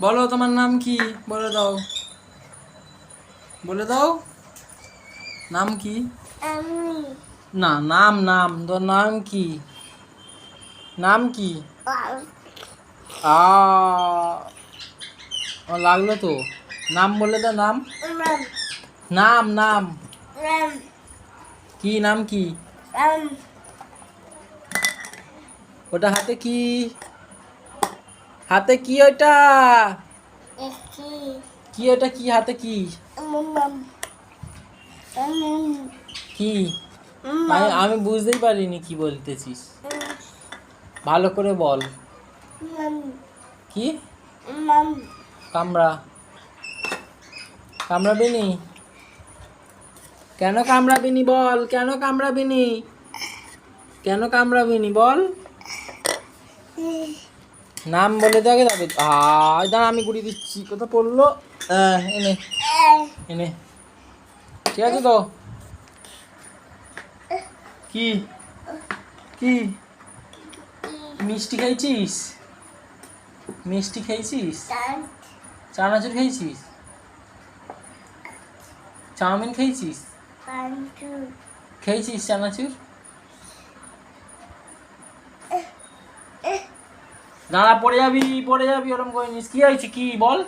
বলো তোমার নাম কি? বলে দাও। বলে দাও। নাম কি? না নাম নাম। তোর নাম কি? নাম কি? আ লাগল তো? নাম বলে দাও নাম। নাম নাম নাম। নাম কি নাম কি? ওটা হাতে কি? হাতে কি ওটা একটি। কি ওটা কি হাতে কি? কি? আমি আমি বুঝতেই পারিনি কি বলতেছিস। ভালো করে বল। কি? কামড়া। কামড়াবিনি? কেন কামড়াবিনি বল? কেন কামড়াবিনি? কেন কামড়াবিনি বল? নাম বলে দে আগে তবে আয় দাঁড়া আমি গুড়ি দিচ্ছি। কোথা পড়ল এনে। এনে। ঠিক আছে তো? কি? কি? মিষ্টি খাইছিস? মিষ্টি খাইছিস? চানাচুর খাইছিস? চাউমিন খাইছিস? খেয়েছিস চানাচুর? দাঁড়া পড়ে যাবি পড়ে যাবি ওরকম করে নিস। কি হয়েছে? কি বল?